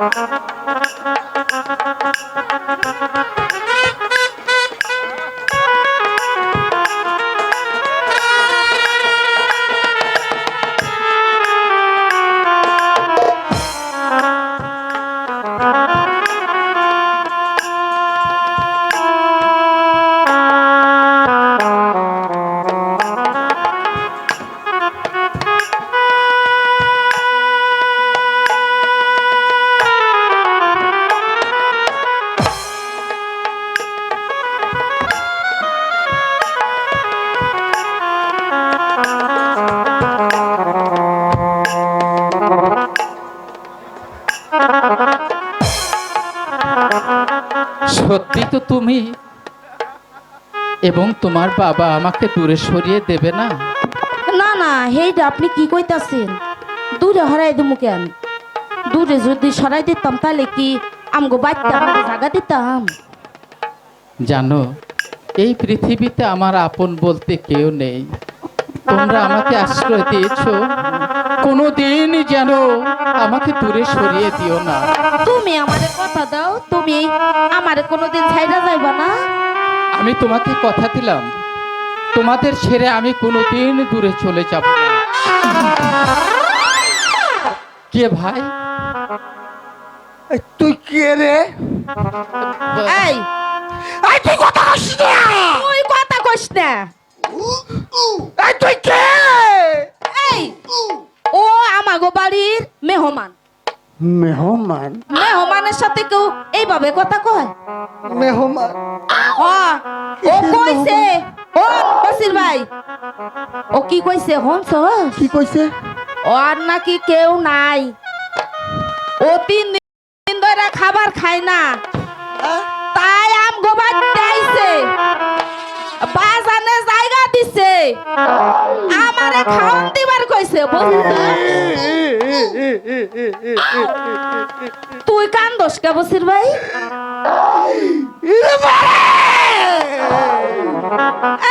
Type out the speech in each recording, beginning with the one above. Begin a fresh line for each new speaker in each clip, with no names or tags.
Uh-huh. সত্যি তো তুমি। এবং তোমার বাবা আমাকে দূরে সরিয়ে দেবে না?
না না হেইটা আপনি কি কইতাছেন? দূরে হরাই দিমু কেন? দূরে যদি সরাই দিতাম তাহলে কি আমগো বাচ্চা জায়গা দিতাম?
জানো এই পৃথিবীতে আমার আপন বলতে কেউ নেই। তোমরা আমাকে আশ্রয় দিয়েছ। কোনোদিন যেন আমাকে দূরে সরিয়ে দিও না।
তুমি আমারে কথা দাও তুমি আমারে কোনোদিন ছাইরা যাইবা না।
আমি তোমাকে কথা দিলাম তোমাদের ছেড়ে আমি কোনোদিন দূরে চলে যাব না। কে ভাই?
তুই কে রে?
এই
এই তুই কথা কস না!
তুই কথা কইস না।
এই তুই কে?
এই ও আমাগো বাড়ির মেহমান।
মেহমান?
মেহমানের সাথে কেউ এইভাবে কথা কয়?
মেহমান?
ও কইছে ও বসির ভাই। ও কি কইছে হনছ
কি কইছে?
ওর নাকি কেউ নাই। ও তিন দিন ধরে খাবার খায় না। তাই আম গোবার চাইছে বাজানে জায়গা দিছে। আমারে খাওন দিবার বুঝলি তুই কান দোষ কে, বসির ভাই?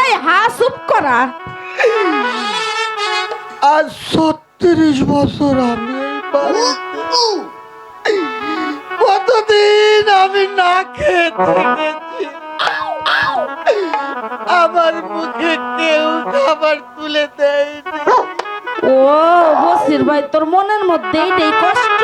এই, হা, চুপ করা।
আজ ছত্রিশ বছর আমি কতদিন আমি না খেয়ে থেকেছি। আমার মুখে কেউ খাবার তুলে দেয়নি।
ও বসির ভাই তোর মনের মধ্যে এটাই কষ্ট।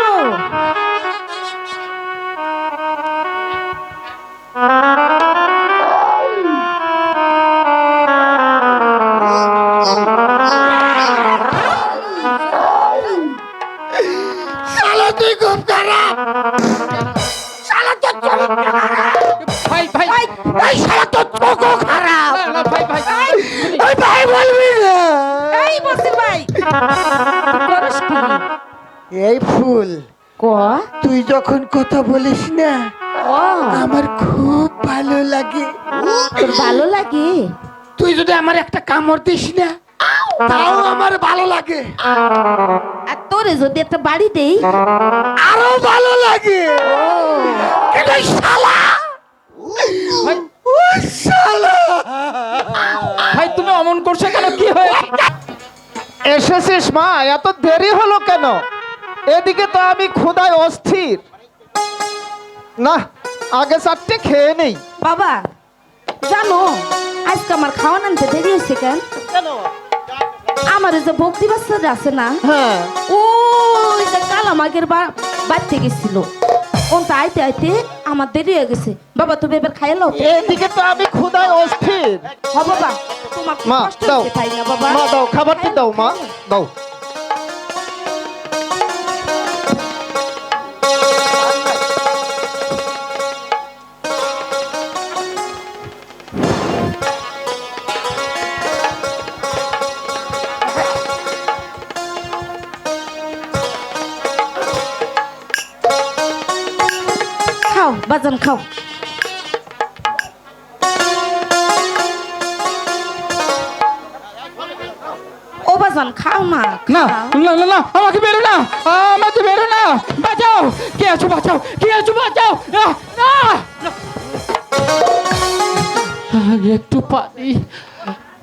এই ফুল
ক?
তুই যখন কথা বলিস না আমার খুব ভালো লাগে।
তোর ভালো লাগে?
তুই যদি আমার একটা কামড় দিস না তাও আমার ভালো লাগে।
আর তোরে যদি একটা বাড়ি দেই?
আরও ভালো লাগে। কিন্তু শালা।
ভাই।
শালা।
ভাই তুমি অমন করছ কেন? কি হয়েছে?
এসেছিস মা এত দেরি হলো কেন? এদিকে তো আমি ক্ষুধায় অস্থির। না আগে চারটে খেয়ে নেই।
বাবা জানো আজকে আমার খাওয়ান আনতে দেরি হয়েছে কেন? আমার যে ভক্তি বাচ্চাটা আছে না
হ্যাঁ।
ওই যে কালামাগের বাড়তে গেছিল। ওনটা আইতে আইতে আমার দেরি হয়ে গেছে। বাবা তুমি এবার খাইয়ে খাইলো
এদিকে তো আমি ক্ষুধায় অস্থির।
হ বাবা তোমার
মা
কষ্ট
দাও।
হচ্ছে না বাবা?
মা দাও খাবারটি দাও মা দাও।
বাজান খাও ও বাজান খাও মা
না। না না না আমাকে বেরো না আমাকে বেরো না বাঁচাও কে আছো বাঁচাও কে আছো বাঁচাও না, একটু পানি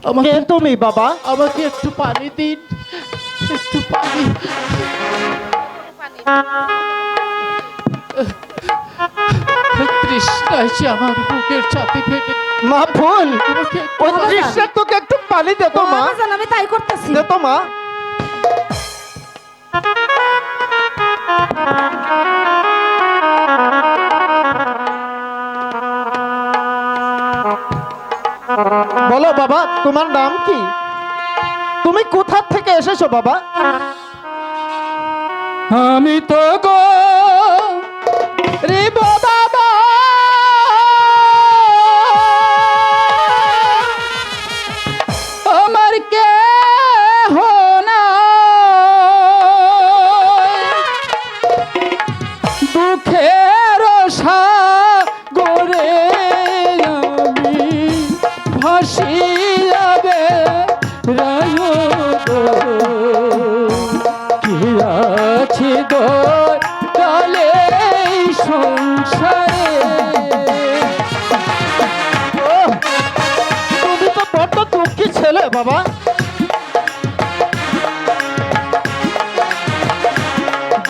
আমাকে
তুমি বাবা?
আমাকে একটু পানি দিন একটু পানি। তৃষ্ণা এসে আমার বুকের ছাতি ফেটে
মা ফুল ওই
বাবা।
তোকে একটু পানি দে তো মা।
আমি তাই করতেছি।
দে তো মা। বলো বাবা তোমার নাম কি? তুমি কোথা থেকে এসেছ বাবা?
আমি তো গো রে বাবা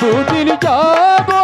দুদিন যাব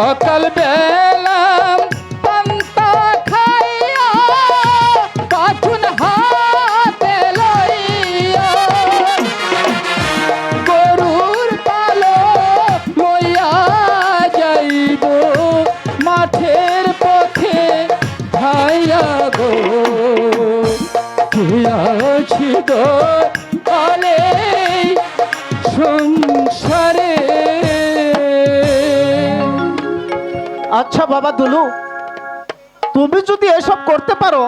সকাল বেলাম
বাবা দুলু তুমি যদি এসব করতে পারো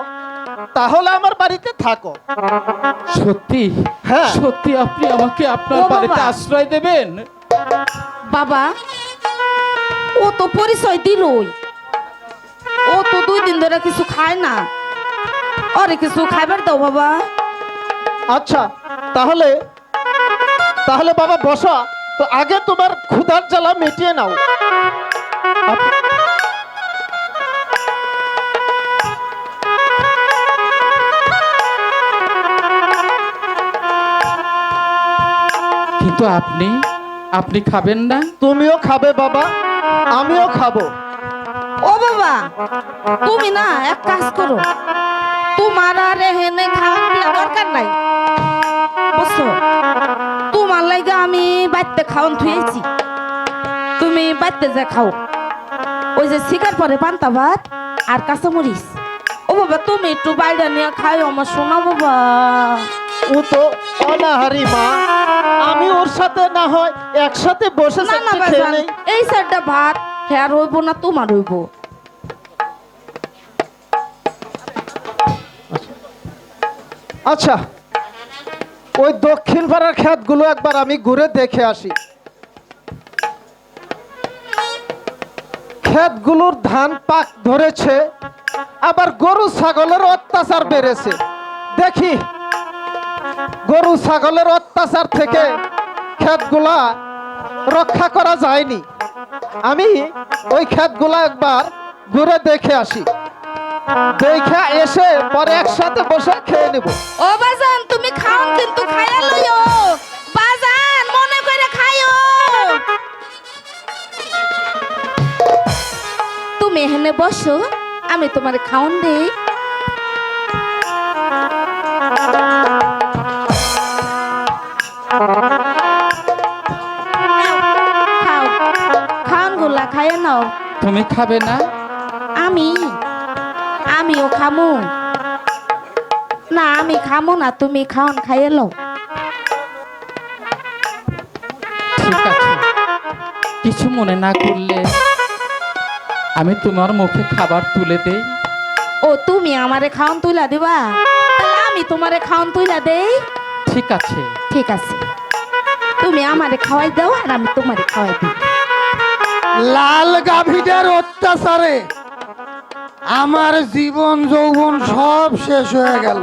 তাহলে আমার বাড়িতে থাকো।
সত্যি?
হ্যাঁ।
সত্যি আপনি আমাকে আপনার
ও বাবা।
বাড়িতে আশ্রয় দেবেন?
বাবা ও তো পরিচয় দিলই। ও তো দুই দিন ধরে কিছু খায় না। ওরে কিছু খাইবার দাও বাবা।
আচ্ছা তাহলে তাহলে বাবা বসা তো আগে তোমার ক্ষুধার জ্বালা মিটিয়ে নাও। আপ-
কিন্তু আপনি আপনি খাবেন না?
তুমিও খাবে বাবা আমিও খাব।
ও বাবা তুমি না এক কাজ করো। তোমার আর এহেনে খাওয়া দরকার নাই। বুঝছ? তোমার লাগে আমি বাড়িতে খাওয়ান থুয়েছি। তুমি বাড়িতে যা খাও। ওই যে শিকার পরে পান্তা ভাত আর কাঁচামরিচ। ও বাবা তুমি একটু বাইরে নিয়ে খাও আমার শোনা বাবা।
ও তো অনাহারি মা। আমি ওর সাথে না হয় একসাথে বসে
না না বাজান এই সাইডটা ভাত হ্যাঁ হইব না তোমার হইব
আচ্ছা ওই দক্ষিণ পাড়ার ক্ষেতগুলো একবার আমি ঘুরে দেখে আসি। ক্ষেতগুলোর ধান পাক ধরেছে আবার গরু ছাগলের অত্যাচার বেড়েছে। দেখি গরু, ছাগলের অত্যাচার থেকে ক্ষেতগুলা রক্ষা করা যায়নি। আমি ওই ক্ষেতগুলা একবার ঘুরে দেখে আসি। দেখে এসে পরে একসাথে বসে খেয়ে নেব।
ও তুমি খাও কিন্তু খাইয়া লইও। বাজান, মনে করে খাইও। তুমি এখানে বসো, আমি তোমার খাওন দেই। নাও।
তুমি খাবে না?
আমি আমিও খামু। না আমি খামু না তুমি খাওন খাইয়ে লও।
ঠিক আছে। কিছু মনে না করলে আমি তোমার মুখে খাবার তুলে দেই।
ও তুমি আমারে খাওন তুইলা দিবা? আমি তোমারে খাওন তুইলা দেই?
ঠিক আছে।
ঠিক আছে। তুমি আমারে খাওয়াই দাও আর আমি তোমারে খাওয়াই দিই।
লাল গাভীদের অত্যাচারে আমার জীবন যৌবন সব শেষ হয়ে গেল।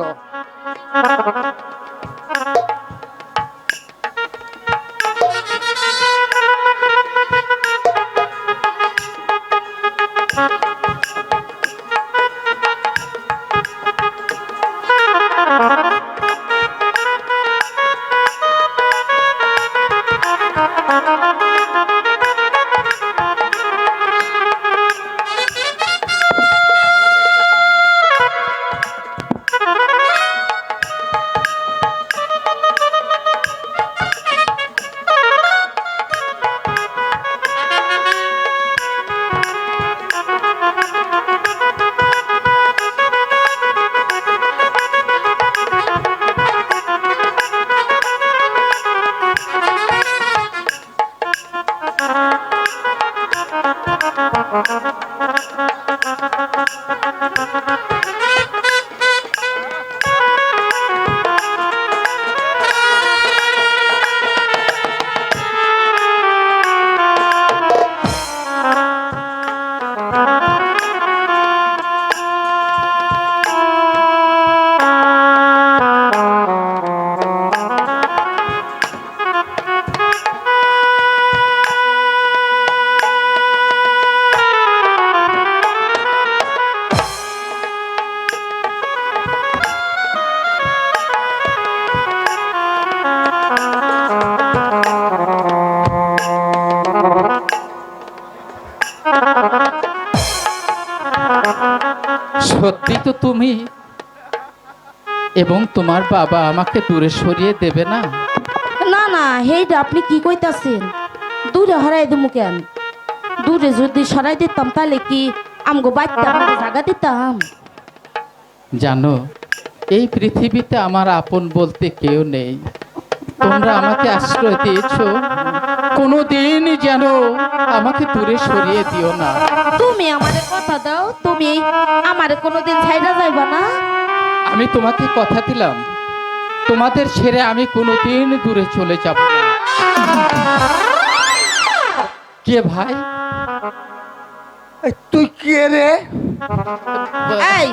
সত্যি তো তুমি এবং তোমার বাবা আমাকে দূরে সরিয়ে দেবে না?
না না হেইটা আপনি কি কইতাছেন? দূরে হরাই দিমু কেন? দূরে যদি সরাই দিতাম তাহলে কি আমগো বাচ্চা জায়গা দিতাম?
জানো এই পৃথিবীতে আমার আপন বলতে কেউ নেই। তোমরা আমাকে আশ্রয় দিয়েছ। কোনোদিন যেন আমাকে দূরে সরিয়ে দিও না।
তুমি আমারে কথা দাও তুমি আমারে কোনোদিন ছাইড়া যাইবা না।
আমি তোমাকে কথা দিলাম। তোমাদের ছেড়ে আমি কোনোদিন দূরে চলে যাব না। কে ভাই?
তুই কে রে?
এই।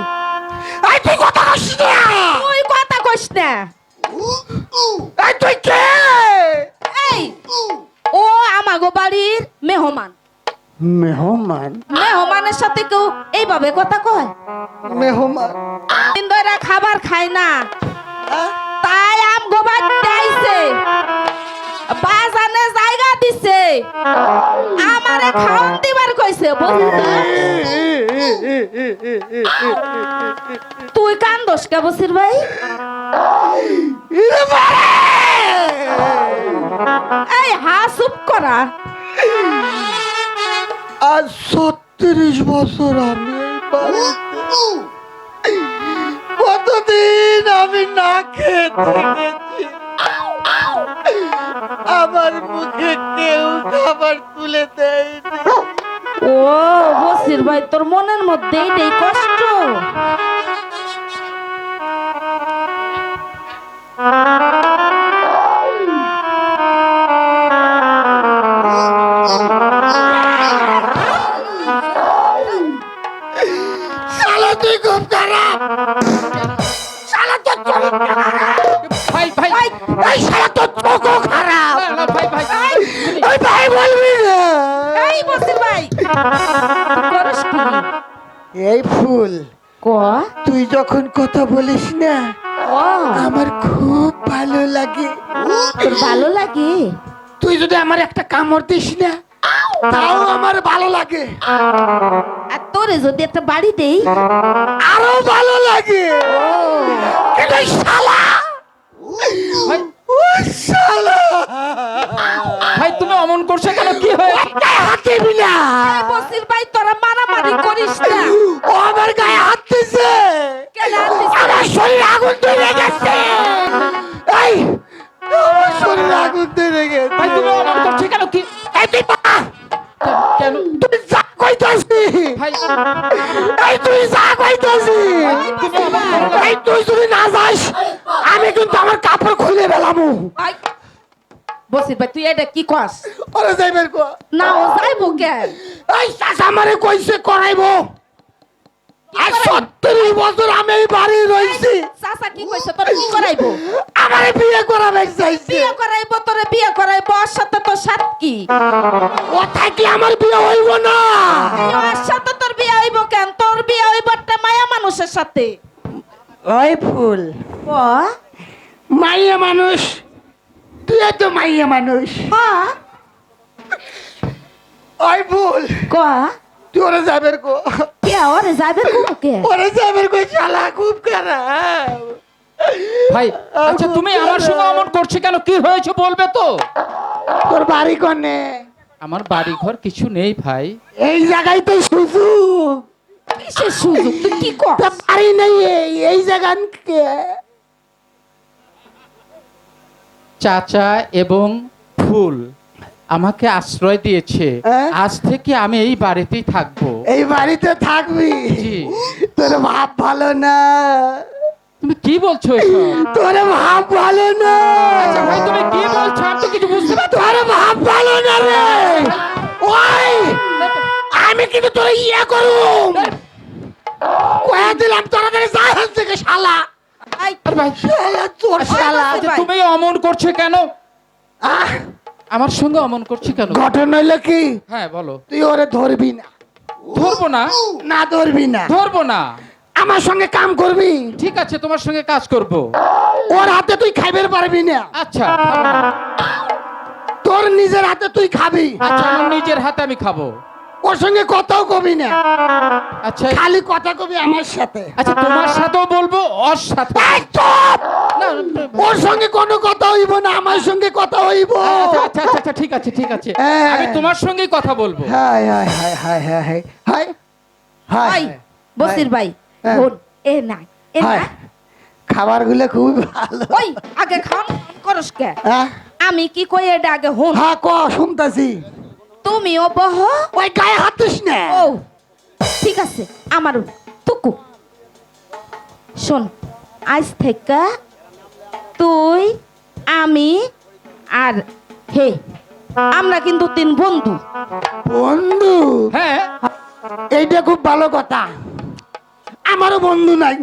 এই, তুই কথা কইস না।
তুই কথা কইস না।
এই, তুই কে?
এই। ও আমাগো বাড়ির মেহমান
মেহমান
মেহমানের সাথে কেউ এইভাবে কথা কয়
মেহমান
দিন ধরে খাবার খায় না তাই আম গোবার আইছে বাজানে জায়গা দিছে আমারে খাওন দিবার কইছে তুই কান দোষ কে বসির ভাই! এই হা চুপ করা।
আজ ছত্রিশ বছর আমি কতদিন আমি না খেয়ে থেকেছি। আমার মুখে কেউ খাবার তুলে দেয়নি।
ও বসির ভাই তোর মনের মধ্যে এইটাই কষ্ট।
শালা তুই খুব খারাপ। শালা তোর চরিত্র
ভাই ভাই।
ভাই,
এই শালা তোর চোখও খারাপ।
ভাই ভাই।
ওই ভাই বলবি না।
এই বসির ভাই।
এই ফুল
ক?
তুই যখন কথা বলিস না আমার খুব ভালো লাগে।
তোর ভালো লাগে?
তুই যদি আমার একটা কামড় দিস না তাও আমার ভালো লাগে।
আর তোরে যদি একটা বাড়ি দেই?
আরও ভালো লাগে। কিন্তু শালা।
ভাই।
শালা।
ভাই তুমি অমন করছ কেন? কি হয়েছে?
হাত
বসির ভাই তোরা মারামারি করিস না।
ও আমার গায়ে হাত দিছে।
কেন
আমার শরীর আগুন ধরে গেছে। এই তুই যা কইতাছি। এই তুই যদি না যাস আমি কিন্তু আমার কাপড় খুলে বেলামু
বসির ভাই তুই এটা কি কস?
ওরে যাইবের কো
না ও যাইবো কেন
এই চাচা আমারে কইছে করাইবো। আর সত্তর বছর আমি এই বাড়ি রইছি।
চাচা কি কইছে? তোর কি করাইবো?
আমারে বিয়ে করাবে চাইছে
বিয়ে করাইবো তোরে বিয়ে করাইবো। ওর সাথে তোর সাথ কি?
ও থাকলে আমার বিয়ে হইব না।
ওর সাথে হইব কেন? তোর বিয়ে হইব একটা মায়া মানুষের সাথে।
ওই ফুল।
ও?
মাইয়া মানুষ। তুই তো মাইয়া মানুষ।
হ্যাঁ
ওই ফুল।
ক?
তুই ওরে যাবের কো।
কে? ওরে যাবে কোকে
ওরে যাবের কই শালা খুব খারাপ।
ভাই আচ্ছা তুমি আমার সঙ্গে অমন করছ কেন? কি হয়েছে বলবে তো?
তোর বাড়ি কনে?
আমার বাড়ি ঘর কিছু নেই ভাই।
এই জায়গায় তো সুযোগ
কিসের সুযোগ তুই কি কর
বাড়ি নেই এই জায়গান কে
চাচা এবং ফুল আমাকে আশ্রয় দিয়েছে।
হ্যাঁ?
আজ থেকে আমি এই বাড়িতেই থাকব।
এই বাড়িতে থাকবি? তোর ভাব ভালো না।
তুমি কি বলছো?
তোর ভাব ভালো না।
আচ্ছা ভাই তুমি কি বলছো? আমি তো কিছু বুঝতে পারছি
তোর ভাব ভালো না রে। ওই আমি কিন্তু তোর ইয়ে করুম। কয়ে দিলাম তোরা ধরে যা হেল থেকে শালা।
আই
আরে ভাই।
শালা তোর শালা।
আচ্ছা, তুমি অমন করছ কেন?
আহ,
আমার সঙ্গে অমন করছ কেন?
ঘটনা হইল কি?
হ্যাঁ বলো।
তুই ওরে ধরবি না।
ধরবো না?
না ধরবি না।
ধরবো না?
আমার সঙ্গে কাম করবি?
ঠিক আছে তোমার সঙ্গে কাজ করব।
ওর হাতে তুই খাইবের পারবি না।
আচ্ছা
তোর নিজের হাতে তুই খাবি।
আচ্ছা আমার নিজের হাতে আমি খাব।
ওর সঙ্গে কথাও কবি না।
আচ্ছা।
খালি কথা কবি আমার সাথে।
আচ্ছা তোমার সাথেও বলব ওর সাথে
ওর সঙ্গে কোনো কথা হইব না আমার সঙ্গে কথা হইব।
আচ্ছা আচ্ছা, আচ্ছা, আচ্ছা, আচ্ছা ঠিক আছে ঠিক আছে।
হ্যাঁ, হ্যাঁ।
আমি তোমার সঙ্গেই কথা বলব।
Hi hi hi hi hi hi hi
Basir ভাই। এ না এ
খুবই ভালো।
ওই আগে করস কে?
হ্যাঁ।
আমি কি কই এটা আগে হন
হ্যাঁ ক শুনতাছি।
তুমিও বহ
ওই গায়ে হাত দিস না।
ও ঠিক আছে আমারও টুকু। শোন আজ থেকে তুই আমি আর হে আমরা কিন্তু তিন বন্ধু।
বন্ধু?
হ্যাঁ।
এইটা খুব ভালো কথা। আমারও বন্ধু নাই।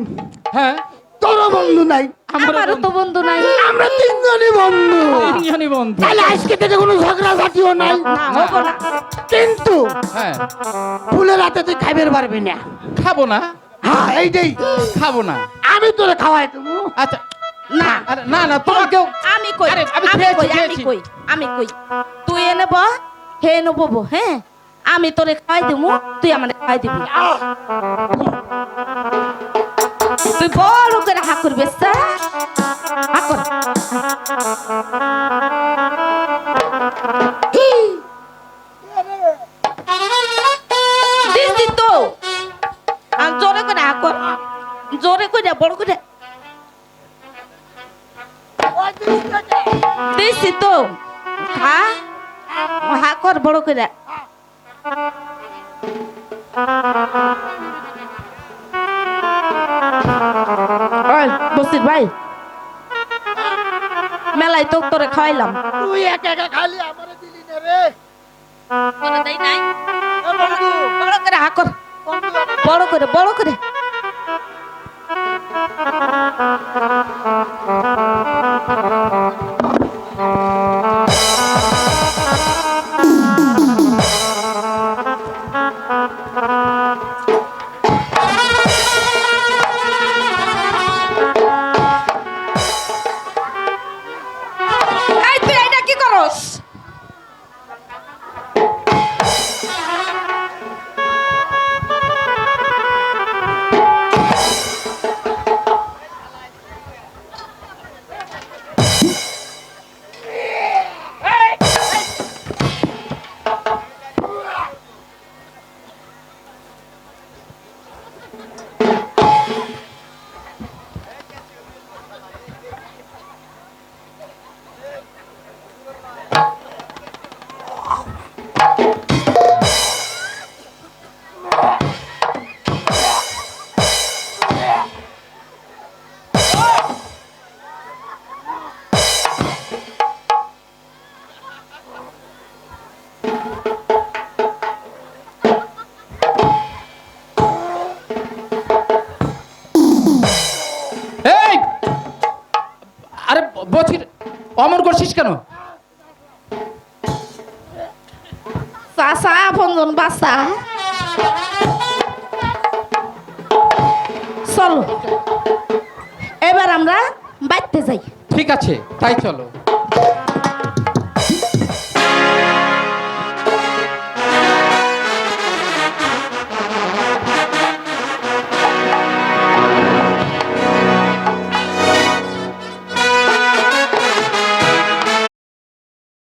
হ্যাঁ?
তোরও বন্ধু নাই।
আমারও তো বন্ধু নাই।
আমরা তিনজনই বন্ধু।
তিনজনই বন্ধু।
তাহলে আজকে থেকে কোনো ঝগড়া ঝাঁটিও নাই। কিন্তু
হ্যাঁ।
ফুলের হাতে তুই খাইবার পারবি না।
খাব না?
হ্যাঁ এইটাই।
খাব না।
আমি তোরে খাওয়াই দেবো।
আচ্ছা।
না।
আরে, না না তোমাকেও
আমি কই?
আরে, আমি
আমি কই? আমি
খেয়েছি।
কই? আমি কই? তুই এনে ব হে এনে হ্যাঁ? আমি তোরে খাওয়াই দিমু তুই আমারে খাওয়াই দিবি। তুই বড় করে হা করবে হা কর। তো। জোরে করে বড় করে। দিছি তো। হা কর, বড় করে। বসির ভাই। মেলায় তো তোরে খাওয়াইলাম।
তুই একা একা খালি আমারে দিলি না রে।
তোরে দেই নাই। বড় করে বড় করে বড় করে।
করছিস কেন?
চাষা আপনজন বাসা। চলো। এবার আমরা বাইতে যাই।
ঠিক আছে তাই চলো।